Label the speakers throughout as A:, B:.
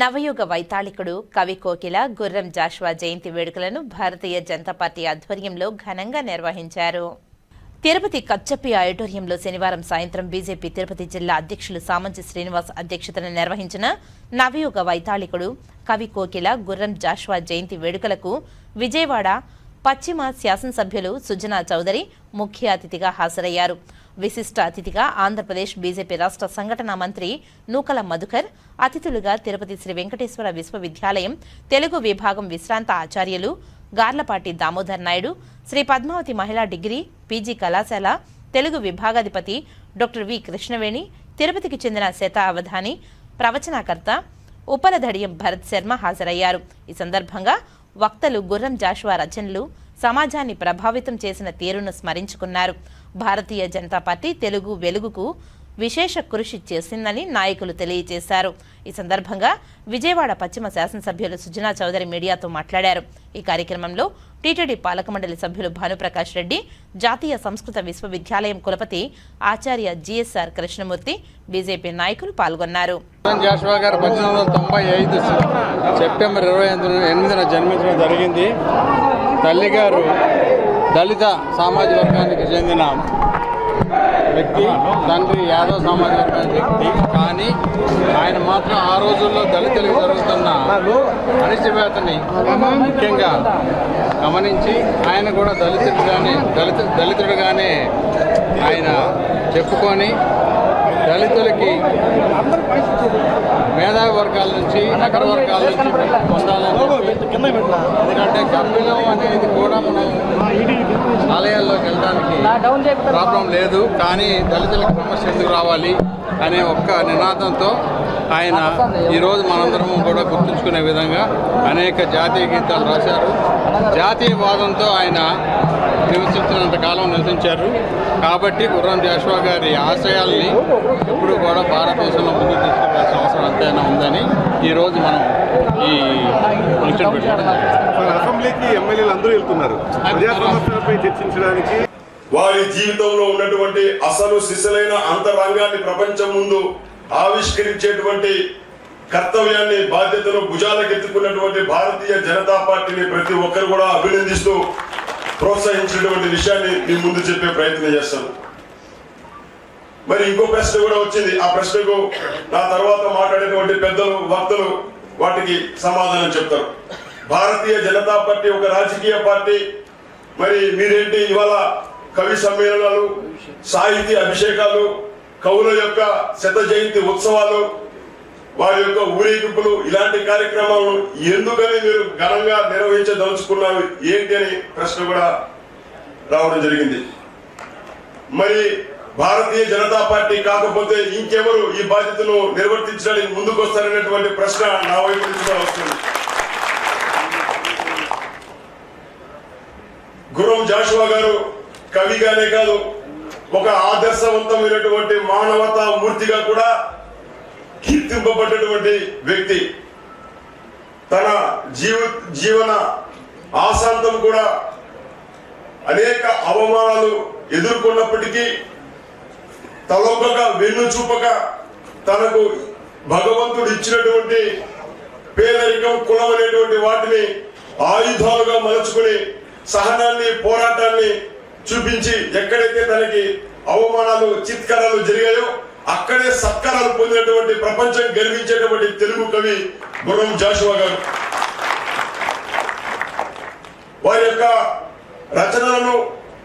A: నవయుగ వైతాళికుడు కవి కోకిల గుర్రం జాష్వా జయంతి వేడుకలను భారతీయ జనతా పార్టీ ఆధ్వర్యంలో ఘనంగా నిర్వహించారు తిరుపతి కచ్చప్పి ఆడిటోరియంలో శనివారం సాయంత్రం బీజేపీ తిరుపతి జిల్లా అధ్యక్షులు సామంచి శ్రీనివాస్ అధ్యక్షతన నిర్వహించిన నవయుగ వైతాళికుడు కవి కోకిల గుర్రం జాష్వా జయంతి వేడుకలకు విజయవాడ పశ్చిమ శాసనసభ్యులు సుజనా చౌదరి ముఖ్య అతిథిగా హాజరయ్యారు విశిష్ట అతిథిగా ఆంధ్రప్రదేశ్ బీజేపీ రాష్ట్ర సంఘటన మంత్రి నూకల మధుకర్ అతిథులుగా తిరుపతి శ్రీ వెంకటేశ్వర విశ్వవిద్యాలయం తెలుగు విభాగం విశ్రాంత ఆచార్యులు గార్లపాటి దామోదర్ నాయుడు శ్రీ పద్మావతి మహిళా డిగ్రీ పీజీ కళాశాల తెలుగు విభాగాధిపతి డాక్టర్ వి కృష్ణవేణి తిరుపతికి చెందిన అవధాని ప్రవచనకర్త ఉపలధడియం భరత్ శర్మ హాజరయ్యారు ఈ సందర్భంగా వక్తలు గుర్రం జాషువా రచనలు సమాజాన్ని ప్రభావితం చేసిన తీరును స్మరించుకున్నారు భారతీయ జనతా పార్టీ తెలుగు వెలుగుకు విశేష కృషి చేసిందని నాయకులు తెలియజేశారు ఈ సందర్భంగా విజయవాడ పశ్చిమ శాసనసభ్యులు సుజనా చౌదరి మీడియాతో మాట్లాడారు ఈ కార్యక్రమంలో టీటీడీ పాలకమండలి సభ్యులు భానుప్రకాష్ రెడ్డి జాతీయ సంస్కృత విశ్వవిద్యాలయం కులపతి ఆచార్య జిఎస్ఆర్ కృష్ణమూర్తి బీజేపీ నాయకులు పాల్గొన్నారు
B: జన్మించడం జరిగింది తల్లిగారు దళిత సామాజిక వర్గానికి చెందిన వ్యక్తి తండ్రి యాదవ్ సామాజిక వర్గానికి వ్యక్తి కానీ ఆయన మాత్రం ఆ రోజుల్లో దళితులకు జరుగుతున్న అణిచివేతని ముఖ్యంగా గమనించి ఆయన కూడా దళితుడుగానే దళిత దళితుడుగానే ఆయన చెప్పుకొని దళితులకి మేధావి వర్గాల నుంచి నగర వర్గాల నుంచి ఎందుకంటే గమ్యం అనేది కూడా మనం ఆలయాల్లోకి వెళ్ళడానికి ప్రాబ్లం లేదు కానీ దళితులకు సమస్య ఎందుకు రావాలి అనే ఒక్క నినాదంతో ఆయన ఈరోజు మనందరము కూడా గుర్తుంచుకునే విధంగా అనేక జాతీయ గీతాలు రాశారు జాతీయవాదంతో ఆయన నివసించినంత కాలం నివసించారు కాబట్టి గుర్రం జాషువా గారి ఆశయాల్ని ఎప్పుడు కూడా భారతదేశంలో ముందు తీసుకోవాల్సిన అవసరం అంతైనా ఉందని ఈరోజు మనం ఈ ఫంక్షన్ అసెంబ్లీకి ఎమ్మెల్యేలు అందరూ వెళ్తున్నారు చర్చించడానికి వారి జీవితంలో ఉన్నటువంటి అసలు సిసలైన అంతరంగాన్ని ప్రపంచం ముందు ఆవిష్కరించేటువంటి కర్తవ్యాన్ని బాధ్యతను భుజాలకెత్తుకున్నటువంటి భారతీయ జనతా పార్టీని ప్రతి ఒక్కరు కూడా అభినందిస్తూ ప్రోత్సహించినటువంటి విషయాన్ని మీ ముందు చెప్పే ప్రయత్నం చేస్తాను మరి ఇంకో ప్రశ్న కూడా వచ్చింది ఆ ప్రశ్నకు నా తర్వాత మాట్లాడేటువంటి పెద్దలు వక్తలు వాటికి సమాధానం చెప్తారు భారతీయ జనతా పార్టీ ఒక రాజకీయ పార్టీ మరి మీరేంటి ఇవాళ కవి సమ్మేళనాలు సాహితీ అభిషేకాలు కవుల యొక్క శత జయంతి ఉత్సవాలు వారి యొక్క ఊరేగింపులు ఇలాంటి కార్యక్రమాలను ఎందుకని మీరు ఘనంగా నిర్వహించదలుచుకున్నారు ఏంటి అని ప్రశ్న కూడా రావడం జరిగింది మరి భారతీయ జనతా పార్టీ కాకపోతే ఇంకెవరు ఈ బాధ్యతను నిర్వర్తించడానికి ముందుకొస్తారనేటువంటి ప్రశ్న నా వైపు నుంచి వస్తుంది గురం జాషువా గారు కవిగానే కాదు ఒక ఆదర్శవంతమైనటువంటి మానవతా మూర్తిగా కూడా కీర్తింపబడ్డటువంటి వ్యక్తి తన జీవ జీవన ఆశాంతం కూడా అనేక అవమానాలు ఎదుర్కొన్నప్పటికీ తలొకగా వెన్ను చూపక తనకు భగవంతుడు ఇచ్చినటువంటి పేదరికం కులం అనేటువంటి వాటిని ఆయుధాలుగా మలుచుకుని సహనాన్ని పోరాటాన్ని చూపించి ఎక్కడైతే తనకి అవమానాలు చిత్కరాలు జరిగాయో అక్కడే సత్కారాలు పొందినటువంటి ప్రపంచం గర్వించేటువంటి తెలుగు కవి గుర్రం జాషువా గారు వారి యొక్క రచనలను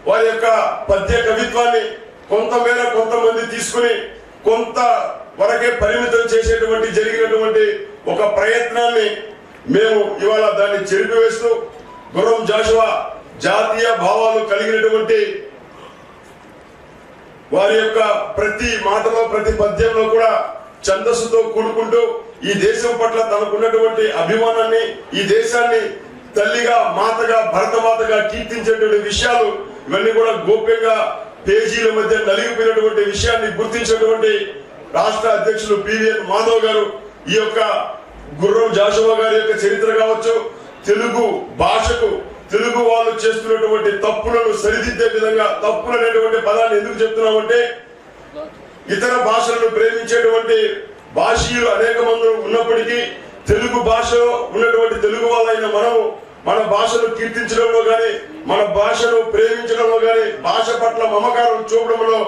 B: వారి యొక్క పద్య కవిత్వాన్ని కొంతమేర కొంతమంది తీసుకుని కొంత వరకే పరిమితం చేసేటువంటి జరిగినటువంటి ఒక ప్రయత్నాన్ని మేము ఇవాళ దాన్ని చెరిపివేస్తూ గుర్రం జాషువా జాతీయ భావాలు కలిగినటువంటి వారి యొక్క ప్రతి మాటలో ప్రతి పద్యంలో కూడా ఛందస్సుతో కూడుకుంటూ ఈ దేశం పట్ల తనకున్నటువంటి అభిమానాన్ని ఈ దేశాన్ని తల్లిగా మాతగా భరతమాతగా కీర్తించేటువంటి విషయాలు ఇవన్నీ కూడా గోప్యంగా పేజీల మధ్య నలిగిపోయినటువంటి విషయాన్ని గుర్తించినటువంటి రాష్ట్ర అధ్యక్షులు పివిఎన్ మాధవ్ గారు ఈ యొక్క గుర్రం జాషువా గారి యొక్క చరిత్ర కావచ్చు తెలుగు భాషకు తెలుగు వాళ్ళు చేస్తున్నటువంటి తప్పులను సరిదిద్దే విధంగా తప్పులు అనేటువంటి పదాన్ని ఎందుకు చెప్తున్నామంటే ఇతర భాషలను ప్రేమించేటువంటి భాషీయులు అనేక మంది ఉన్నప్పటికీ తెలుగు భాషలో ఉన్నటువంటి తెలుగు వాళ్ళైన మనము మన భాషను కీర్తించడంలో కానీ మన భాషను ప్రేమించడంలో కానీ భాష పట్ల మమకారం చూపడంలో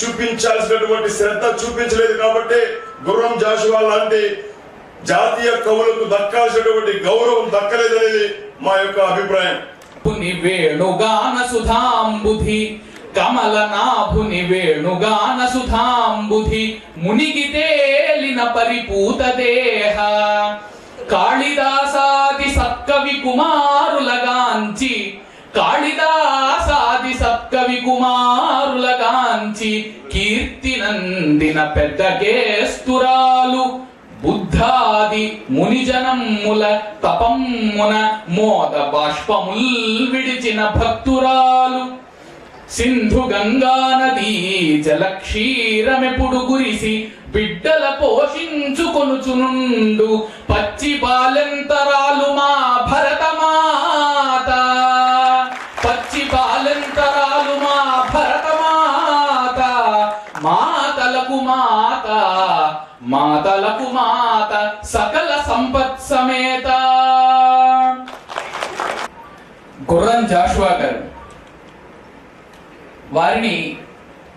B: చూపించాల్సినటువంటి శ్రద్ధ చూపించలేదు కాబట్టి గుర్రం జాషువా లాంటి జాతీయ కవులకు దక్కాల్సినటువంటి గౌరవం దక్కలేదనేది మా యొక్క అభిప్రాయం
C: పుని వేణుగాన సుధాంబుధి నాభుని వేణుగాన సుధాంబుధి తేలిన పరిపూత దేహ కాళిదాసాది సత్కవి కుమారులగాంచి కాళిదాసాది సత్కవి కుమారులగాంచి నందిన పెద్ద కేస్తురాలు బుద్ధాది మునిజనమ్ముల తపమ్మున మోద బాష్పముల్ విడిచిన భక్తురాలు సింధు గంగా నది జలక్షీరమెప్పుడు గురిసి బిడ్డల పోషించుకొనుచునుండు పచ్చి బాలెంతరాలు మా మాతలకు మాత సకల సంపత్ సమేత గుర్రం జాషువా గారు వారిని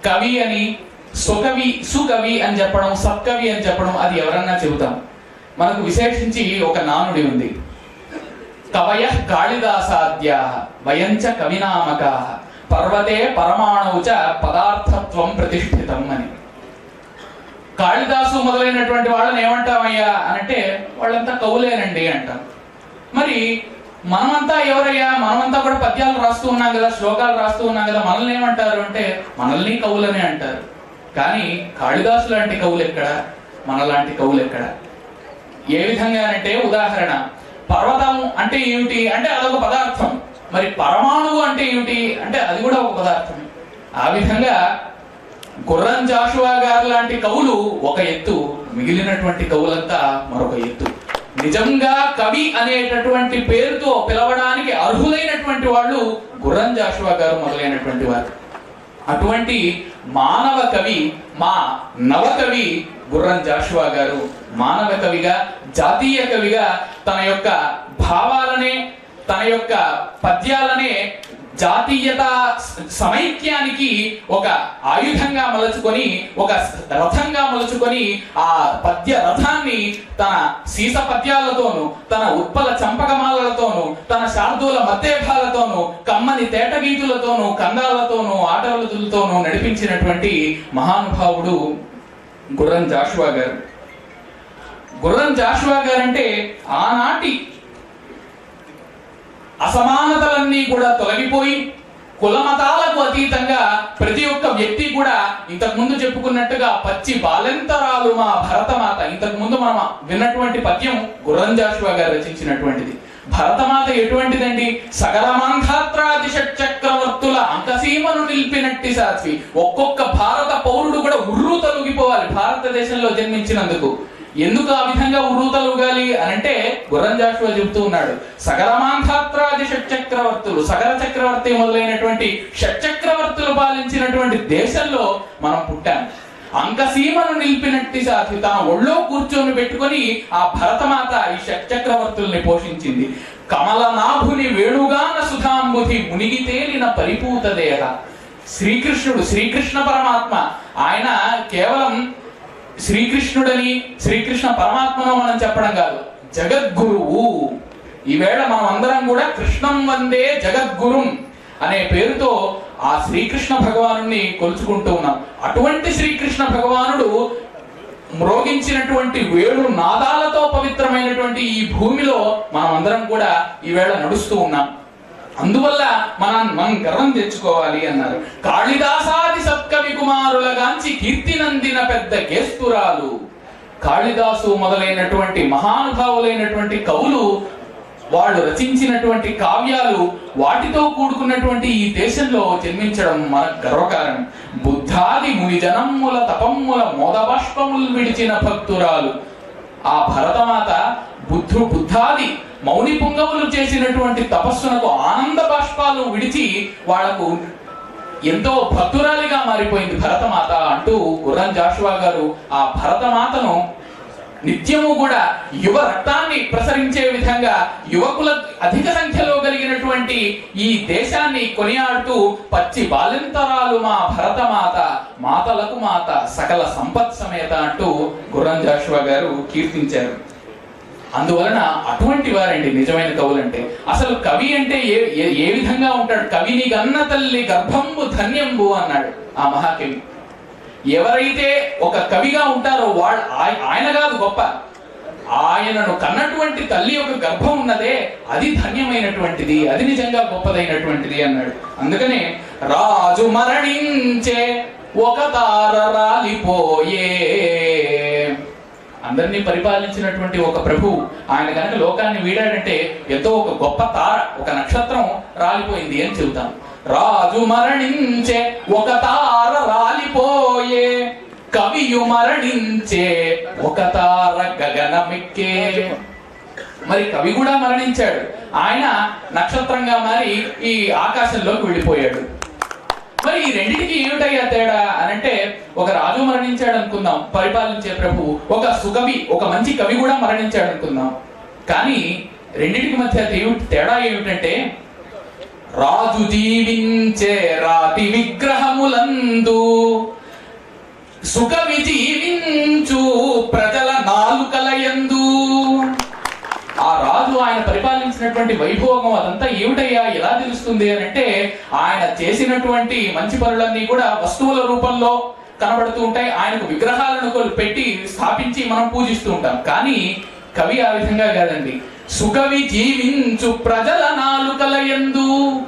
C: కవి అని సుకవి సుకవి అని చెప్పడం సప్కవి అని చెప్పడం అది ఎవరన్నా చెబుతాం మనకు విశేషించి ఒక నానుడి ఉంది కవయ కాళిదాసాద్య వయంచ కవినామకా పర్వతే పరమాణవు చ పదార్థత్వం ప్రతిష్ఠితం అని కాళిదాసు మొదలైనటువంటి వాళ్ళని ఏమంటామయ్యా అంటే వాళ్ళంతా కవులేనండి అంటారు మరి మనమంతా ఎవరయ్యా మనమంతా కూడా పద్యాలు రాస్తూ ఉన్నాం కదా శ్లోకాలు రాస్తూ ఉన్నాం కదా మనల్ని ఏమంటారు అంటే మనల్ని కవులనే అంటారు కానీ కాళిదాసు లాంటి కవులు ఎక్కడ మనలాంటి కవులు ఎక్కడ ఏ విధంగా అంటే ఉదాహరణ పర్వతం అంటే ఏమిటి అంటే అదొక పదార్థం మరి పరమాణువు అంటే ఏమిటి అంటే అది కూడా ఒక పదార్థం ఆ విధంగా గుర్రం జాషువా గారు లాంటి కవులు ఒక ఎత్తు మిగిలినటువంటి కవులంతా మరొక ఎత్తు నిజంగా కవి అనేటటువంటి పేరుతో పిలవడానికి అర్హులైనటువంటి వాళ్ళు గుర్రం జాషువా గారు మొదలైనటువంటి వారు అటువంటి మానవ కవి మా నవకవి గుర్రం జాషువా గారు మానవ కవిగా జాతీయ కవిగా తన యొక్క భావాలనే తన యొక్క పద్యాలనే జాతీయత సమైక్యానికి ఒక ఆయుధంగా మలుచుకొని ఒక రథంగా మలుచుకొని ఆ పద్య రథాన్ని తన సీస పద్యాలతోను తన ఉత్పల చంపకమాలతోను తన శార్దూల మధ్యభాలతోను కమ్మని తేటగీతులతోను కందాలతోను ఆటలతోను నడిపించినటువంటి మహానుభావుడు గుర్రం జాషువా గారు గుర్రం జాషువా గారంటే ఆనాటి అసమానతలన్నీ కూడా తొలగిపోయి కులమతాలకు అతీతంగా ప్రతి ఒక్క వ్యక్తి కూడా ఇంతకు ముందు చెప్పుకున్నట్టుగా పచ్చి బాలెంతరాలు మా భరతమాత ఇంతకు ముందు మనం విన్నటువంటి పద్యం గుర్రం గారు రచించినటువంటిది భరతమాత ఎటువంటిదండి చక్రవర్తుల అంకసీమను నిలిపినట్టి సాత్వి ఒక్కొక్క భారత పౌరుడు కూడా ఉర్రు తొలగిపోవాలి భారతదేశంలో జన్మించినందుకు ఎందుకు ఆ విధంగా ఉగాలి అని అంటే గుర్రం జాషువా చెబుతూ ఉన్నాడు సగరమాంధాత్రాది షట్చక్రవర్తులు సగర చక్రవర్తి మొదలైనటువంటి షట్చక్రవర్తులు పాలించినటువంటి దేశంలో మనం పుట్టాం అంకసీమను నిలిపినట్టి సాధి తన ఒళ్ళో కూర్చొని పెట్టుకొని ఆ భరతమాత ఈ షట్చక్రవర్తుల్ని పోషించింది కమలనాభుని వేణుగాన సుధాంబుధి మునిగి తేలిన పరిపూత దేహ శ్రీకృష్ణుడు శ్రీకృష్ణ పరమాత్మ ఆయన కేవలం శ్రీకృష్ణుడని శ్రీకృష్ణ పరమాత్మను మనం చెప్పడం కాదు జగద్గురువు ఈవేళ మనం అందరం కూడా కృష్ణం వందే జగద్గురుం అనే పేరుతో ఆ శ్రీకృష్ణ భగవాను కొలుచుకుంటూ ఉన్నాం అటువంటి శ్రీకృష్ణ భగవానుడు మ్రోగించినటువంటి వేడు నాదాలతో పవిత్రమైనటువంటి ఈ భూమిలో మనం అందరం కూడా ఈవేళ నడుస్తూ ఉన్నాం అందువల్ల మనం మనం గర్వం తెచ్చుకోవాలి అన్నారు కాళిదాసాది కుమారుల కుమారులగాంచి కీర్తి నందిన పెద్ద కేస్తురాలు కాళిదాసు మొదలైనటువంటి మహానుభావులైనటువంటి కవులు వాళ్ళు రచించినటువంటి కావ్యాలు వాటితో కూడుకున్నటువంటి ఈ దేశంలో జన్మించడం మన గర్వకారణం బుద్ధాది ముని జనమ్ముల తపమ్ముల మోదబాష్పములు విడిచిన భక్తురాలు ఆ భరతమాత బుద్ధు బుద్ధాది మౌని పుంగవులు చేసినటువంటి తపస్సునకు ఆనంద బాష్పాలు విడిచి వాళ్లకు ఎంతో భక్తురాలిగా మారిపోయింది భరతమాత అంటూ గుర్రం జాషువా గారు ఆ భరతమాతను నిత్యము కూడా యువ రక్తాన్ని ప్రసరించే విధంగా యువకుల అధిక సంఖ్యలో కలిగినటువంటి ఈ దేశాన్ని కొనియాడుతూ పచ్చి బాలింతరాలు మా భరతమాత మాతలకు మాత సకల సంపత్ సమేత అంటూ గుర్రం జాషువా గారు కీర్తించారు అందువలన అటువంటి వారండి నిజమైన కవులు అంటే అసలు కవి అంటే ఏ ఏ విధంగా ఉంటాడు కవిని గన్న తల్లి గర్భంబు ధన్యంబు అన్నాడు ఆ మహాకవి ఎవరైతే ఒక కవిగా ఉంటారో వాడు ఆయన కాదు గొప్ప ఆయనను కన్నటువంటి తల్లి యొక్క గర్భం ఉన్నదే అది ధన్యమైనటువంటిది అది నిజంగా గొప్పదైనటువంటిది అన్నాడు అందుకనే రాజు మరణించే ఒక తారాలిపోయే అందరినీ పరిపాలించినటువంటి ఒక ప్రభు ఆయన కనుక లోకాన్ని వీడాడంటే ఎంతో ఒక గొప్ప తార ఒక నక్షత్రం రాలిపోయింది అని చెబుతాం రాజు మరణించే ఒక తార రాలిపోయే కవియు మరణించే ఒక తార గగనమెక్కే మరి కవి కూడా మరణించాడు ఆయన నక్షత్రంగా మారి ఈ ఆకాశంలోకి వెళ్ళిపోయాడు మరి ఈ రెండింటికి ఏమిట ఒక రాజు మరణించాడు అనుకుందాం పరిపాలించే ప్రభు ఒక సుకవి ఒక మంచి కవి కూడా మరణించాడు అనుకుందాం కానీ రెండింటికి మధ్య తేడా ఏమిటంటే రాజు జీవించే రాతి విగ్రహములందు సుకవి జీవించు ప్రజల నాలుకలయందు ఆ రాజు ఆయన పరిపాలించినటువంటి వైభోగం అదంతా ఏమిటయ్యా ఎలా తెలుస్తుంది అని అంటే ఆయన చేసినటువంటి మంచి పనులన్నీ కూడా వస్తువుల రూపంలో కనబడుతూ ఉంటాయి ఆయనకు విగ్రహాలను పెట్టి స్థాపించి మనం పూజిస్తూ ఉంటాం కానీ కవి ఆ విధంగా కాదండి సుకవి జీవించు ప్రజల నాలుకల ఎందు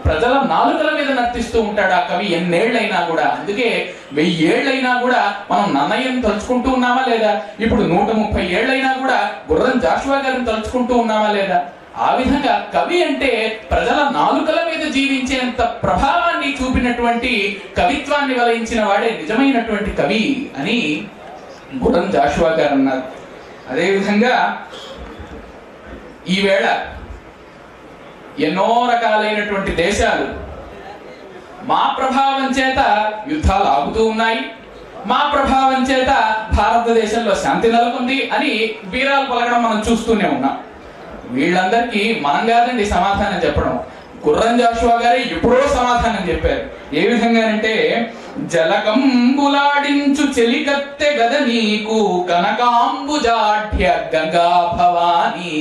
C: ప్రజల నాలుకల మీద నర్తిస్తూ ఉంటాడు ఆ కవి ఎన్నేళ్ళైనా కూడా అందుకే వెయ్యేళ్ళైనా కూడా మనం నన్నయ్యం తలుచుకుంటూ ఉన్నామా లేదా ఇప్పుడు నూట ముప్పై ఏళ్ళైనా కూడా గుర్రం జాషువా గారిని తలుచుకుంటూ ఉన్నామా లేదా ఆ విధంగా కవి అంటే ప్రజల నాలుకల మీద జీవించేంత ప్రభావాన్ని చూపినటువంటి కవిత్వాన్ని వలయించిన వాడే నిజమైనటువంటి కవి అని బురన్ జాషువా గారు అన్నారు అదేవిధంగా ఈవేళ ఎన్నో రకాలైనటువంటి దేశాలు మా ప్రభావం చేత యుద్ధాలు ఆగుతూ ఉన్నాయి మా ప్రభావం చేత భారతదేశంలో శాంతి నెలకొంది అని వీరాలు పలకడం మనం చూస్తూనే ఉన్నాం వీళ్ళందరికీ మనం కాదండి సమాధానం చెప్పడం గుర్రం జాషువా గారే ఎప్పుడో సమాధానం చెప్పారు ఏ విధంగా అంటే జలకంబులాడించు చెలికత్తె గద నీకు కనకాంబుజాఢ్య గంగా భవాని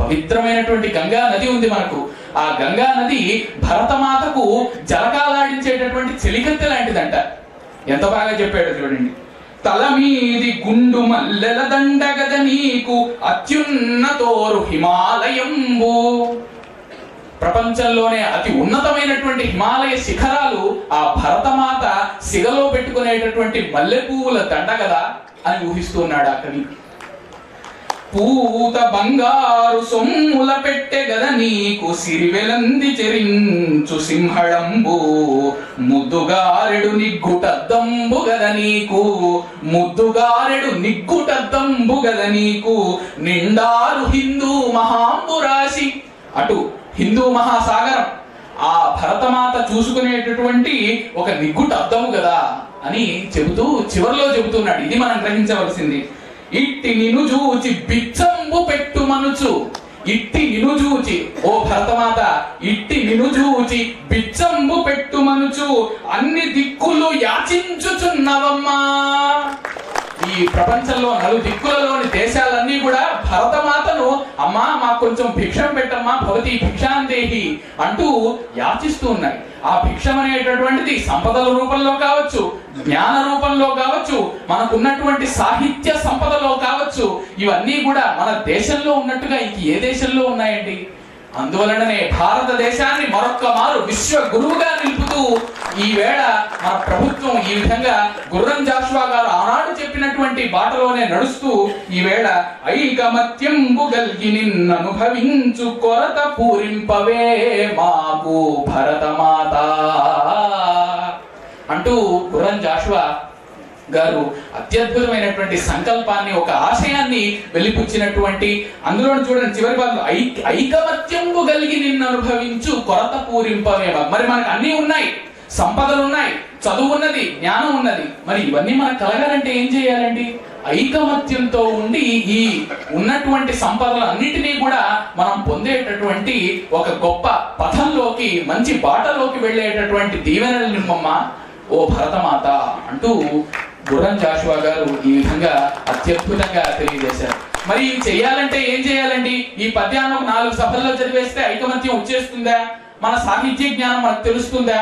C: పవిత్రమైనటువంటి గంగా నది ఉంది మనకు ఆ గంగా నది భరతమాతకు జలకాలాడించేటటువంటి చెలికత్తె లాంటిదంట ఎంత బాగా చెప్పాడు చూడండి తలమీది గుండు మల్లెల దండగద నీకు అత్యున్నతోరు హిమాలయంబు ప్రపంచంలోనే అతి ఉన్నతమైనటువంటి హిమాలయ శిఖరాలు ఆ భరతమాత సిగలో పెట్టుకునేటటువంటి మల్లె పువ్వుల దండగద అని ఊహిస్తూ ఉన్నాడు అక్కడి పూత బంగారు సొమ్ముల పెట్టెగద నీకు సిరివెలంది చెరించు సింహళంబు ముద్దుగారెడు దంబు గద నీకు ముద్దుగారెడు దంబు గద నీకు నిండారు హిందూ మహాంబు రాశి అటు హిందూ మహాసాగరం ఆ భరతమాత చూసుకునేటటువంటి ఒక నిగ్గుట అద్దము కదా అని చెబుతూ చివరిలో చెబుతున్నాడు ఇది మనం గ్రహించవలసింది ఇట్టి నిను చూచి బిచ్చంబు పెట్టుమనుచు ఇట్టి నిను చూచి ఓ భరతమాత ఇట్టి నిను చూచి బిచ్చంబు పెట్టుమనుచు అన్ని దిక్కులు యాచించుచున్నవమ్మా ఈ ప్రపంచంలో నలు దిక్కులలోని దేశాలన్నీ కూడా భరతమాతను అమ్మా మాకు కొంచెం భిక్షం పెట్టమ్మా భవతి భిక్షాందేహి అంటూ యాచిస్తూ ఉన్నాయి ఆ భిక్షం అనేటటువంటిది సంపదల రూపంలో కావచ్చు జ్ఞాన రూపంలో కావచ్చు మనకున్నటువంటి సాహిత్య సంపదలో కావచ్చు ఇవన్నీ కూడా మన దేశంలో ఉన్నట్టుగా ఇంక ఏ దేశంలో ఉన్నాయండి అందువలననే భారతదేశాన్ని మరొక్క మారు విశ్వ గురువుగా నిలుపుతూ ఈ వేళ మన ప్రభుత్వం ఈ విధంగా గుర్రం జాషువా గారు ఆనాడు చెప్పినటువంటి బాటలోనే నడుస్తూ ఈ వేళ ఐకమత్యంబు గల్గి నిన్ననుభవించు కొరత పూరింపవే మాకు భరతమాత అంటూ గుర్రం జాషువా గారు అత్యద్భుతమైనటువంటి సంకల్పాన్ని ఒక ఆశయాన్ని వెలిపుచ్చినటువంటి అందులో చూడండి చివరి భాగం ఐ ఐకమత్యంబు కలిగి నిన్ను అనుభవించు కొరత పూరింపమే మరి మనకు అన్నీ ఉన్నాయి సంపదలు ఉన్నాయి చదువు ఉన్నది జ్ఞానం ఉన్నది మరి ఇవన్నీ మనకు కలగాలంటే ఏం చేయాలండి ఐకమత్యంతో ఉండి ఈ ఉన్నటువంటి అన్నిటినీ కూడా మనం పొందేటటువంటి ఒక గొప్ప పథంలోకి మంచి బాటలోకి వెళ్ళేటటువంటి దీవెనలు నిమ్మమ్మ ఓ భరతమాత అంటూ గురం జాషువా గారు ఈ విధంగా అత్యద్భుతంగా తెలియజేశారు మరి ఇవి చేయాలంటే ఏం చేయాలండి ఈ పద్యాన్ని ఒక నాలుగు సభల్లో చదివేస్తే ఐకమత్యం వచ్చేస్తుందా మన సాహిత్య జ్ఞానం మనకు తెలుస్తుందా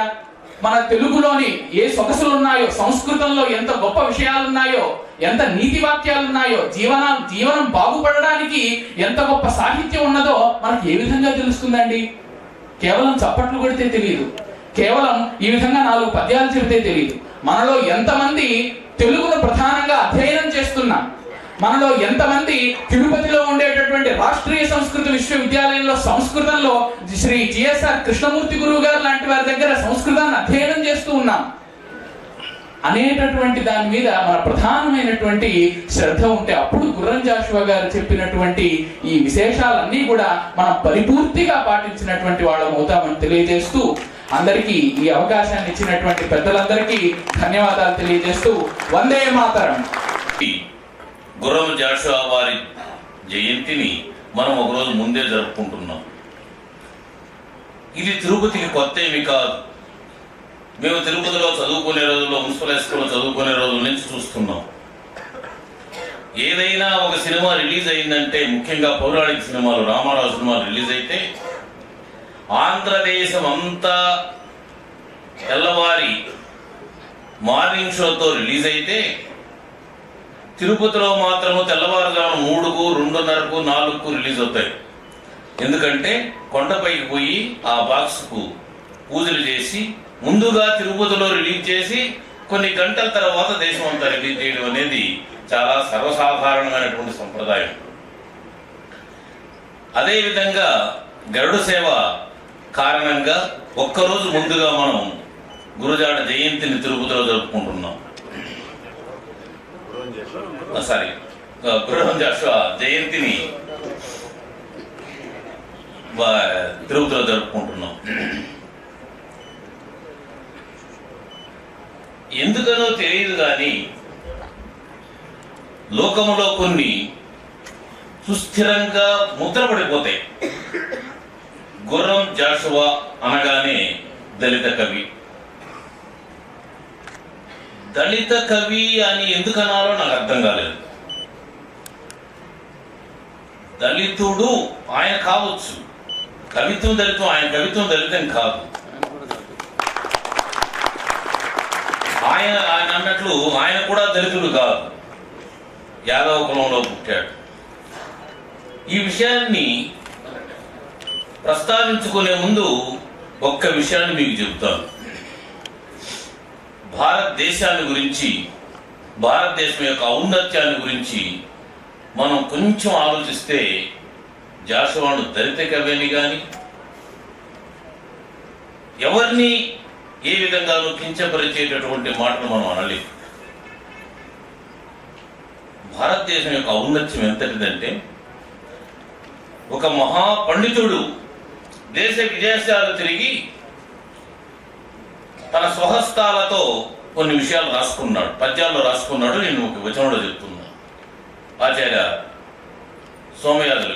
C: మన తెలుగులోని ఏ సొగసులు ఉన్నాయో సంస్కృతంలో ఎంత గొప్ప విషయాలు ఉన్నాయో ఎంత నీతి వాక్యాలు ఉన్నాయో జీవన జీవనం బాగుపడడానికి ఎంత గొప్ప సాహిత్యం ఉన్నదో మనకు ఏ విధంగా తెలుస్తుందండి కేవలం చప్పట్లు కొడితే తెలియదు కేవలం ఈ విధంగా నాలుగు పద్యాలు చెబితే తెలియదు మనలో ఎంతమంది తెలుగును ప్రధానంగా అధ్యయనం చేస్తున్న మనలో ఎంతమంది తిరుపతిలో ఉండేటటువంటి రాష్ట్రీయ సంస్కృత విశ్వవిద్యాలయంలో సంస్కృతంలో శ్రీ జిఎస్ఆర్ కృష్ణమూర్తి గురువు గారు లాంటి వారి దగ్గర సంస్కృతాన్ని అధ్యయనం చేస్తూ ఉన్నాం అనేటటువంటి దాని మీద మన ప్రధానమైనటువంటి శ్రద్ధ ఉంటే అప్పుడు గుర్రం జాషువా గారు చెప్పినటువంటి ఈ విశేషాలన్నీ కూడా మనం పరిపూర్తిగా పాటించినటువంటి వాళ్ళం అవుతామని తెలియజేస్తూ అందరికీ ఈ అవకాశాన్ని ఇచ్చినటువంటి పెద్దలందరికీ ధన్యవాదాలు తెలియజేస్తూ వందే మాతరం
D: గుర్రం జాషువా వారి జయంతిని మనం ఒకరోజు ముందే జరుపుకుంటున్నాం ఇది తిరుపతికి కొత్త ఏమి కాదు మేము తిరుపతిలో చదువుకునే రోజుల్లో మున్సిపల్ హైస్కూల్లో చదువుకునే రోజుల నుంచి చూస్తున్నాం ఏదైనా ఒక సినిమా రిలీజ్ అయిందంటే ముఖ్యంగా పౌరాణిక సినిమాలు రామారావు సినిమాలు రిలీజ్ అయితే ఆంధ్రదేశం అంతా తెల్లవారి మార్నింగ్ షోతో రిలీజ్ అయితే తిరుపతిలో మాత్రము తెల్లవారుజాము మూడుకు రెండున్నరకు నాలుగుకు రిలీజ్ అవుతాయి ఎందుకంటే కొండపైకి పోయి ఆ బాక్స్కు పూజలు చేసి ముందుగా తిరుపతిలో రిలీజ్ చేసి కొన్ని గంటల తర్వాత దేశం అంతా రిలీజ్ చేయడం అనేది చాలా సర్వసాధారణమైనటువంటి సంప్రదాయం అదేవిధంగా గరుడ సేవ కారణంగా ఒక్కరోజు ముందుగా మనం గురుజాడ జయంతిని తిరుపతిలో జరుపుకుంటున్నాం సారీ గురువం జయంతిని తిరుపతిలో జరుపుకుంటున్నాం ఎందుకనో తెలియదు కానీ లోకంలో కొన్ని సుస్థిరంగా ముద్రపడిపోతాయి గుర్రం జాషువా అనగానే దళిత కవి దళిత కవి అని ఎందుకు అనాలో నాకు అర్థం కాలేదు దళితుడు ఆయన కావచ్చు కవిత్వం దళితం ఆయన కవిత్వం దళితం కాదు ఆయన ఆయన అన్నట్లు ఆయన కూడా దళితుడు కాదు యాదవ కులంలో పుట్టాడు ఈ విషయాన్ని ప్రస్తావించుకునే ముందు ఒక్క విషయాన్ని మీకు చెబుతాను భారతదేశాన్ని గురించి భారతదేశం యొక్క ఔన్నత్యాన్ని గురించి మనం కొంచెం ఆలోచిస్తే జాషవాణు దళిత కవేని కానీ ఎవరిని ఏ విధంగానూ కించపరిచేటటువంటి మాటలు మనం అనలేము భారతదేశం యొక్క ఔన్నత్యం ఎంతటిదంటే ఒక మహాపండితుడు దేశ విదేశాలు తిరిగి తన స్వహస్తాలతో కొన్ని విషయాలు రాసుకున్నాడు పద్యాల్లో రాసుకున్నాడు నేను ఒక వచనంలో చెప్తున్నాను ఆచార్య సోమయాజులు